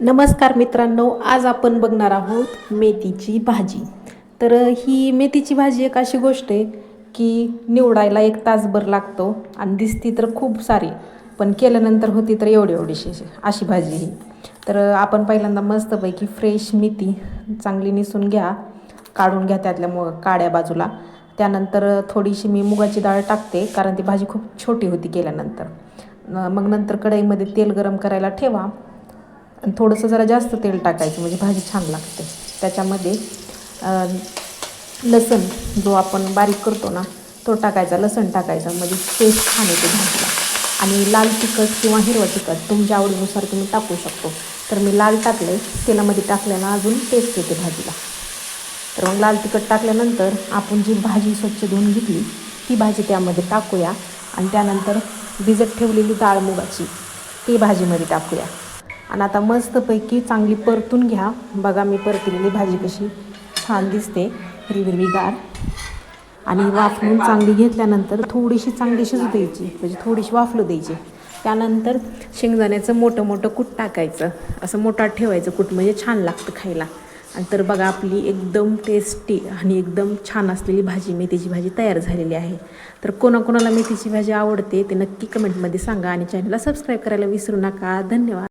नमस्कार मित्रांनो आज आपण बघणार आहोत मेथीची भाजी. तर ही मेथीची भाजी एक अशी गोष्ट आहे की निवडायला एक तासभर लागतो आणि दिसती तर खूप सारी पण केल्यानंतर होती तर एवढी एवढीशी अशी भाजी ही. तर आपण पहिल्यांदा मस्तपैकी फ्रेश मेथी चांगली निसून घ्या काढून घ्या त्यातल्या मु काड्या बाजूला. त्यानंतर थोडीशी मी मुगाची डाळ टाकते कारण ती भाजी खूप छोटी होती केल्यानंतर. मग नंतर कढईमध्ये तेल गरम करायला ठेवा. आणि थोडंसं जरा जास्त तेल टाकायचं म्हणजे भाजी छान लागते. त्याच्यामध्ये लसण जो आपण बारीक करतो ना तो टाकायचा लसण टाकायचा म्हणजे टेस्ट छान येते भाजीला. आणि लाल तिखट किंवा हिरवं तिखट तुमच्या आवडीनुसार तुम्ही टाकू शकतो. तर मी लाल टाकले तेलामध्ये टाकल्यानं अजून टेस्ट येते भाजीला. तर मग लाल तिखट टाकल्यानंतर आपण जी भाजी स्वच्छ धुवून घेतली ती भाजी त्यामध्ये टाकूया. आणि त्यानंतर भिजत ठेवलेली डाळ मुगाची ती भाजीमध्ये टाकूया. आणि आता मस्तपैकी चांगली परतून घ्या. बघा मी परतलेली भाजी कशी छान दिसते. हिरवी हिरवीगार. आणि वाफलून चांगली घेतल्यानंतर थोडीशी चांगली शिजू द्यायची. म्हणजे थोडीशी वाफलू द्यायची. त्यानंतर शेंगदाण्याचं मोठं मोठं कूट टाकायचं. असं मोठा ठेवायचं कूट म्हणजे छान लागतं खायला. आणि तर बघा आपली एकदम टेस्टी आणि एकदम छान असलेली भाजी मेथीची भाजी तयार झालेली आहे. तर कोणाकोणाला मेथीची भाजी आवडते ते नक्की कमेंटमध्ये सांगा आणि चॅनलला सबस्क्राईब करायला विसरू नका. धन्यवाद.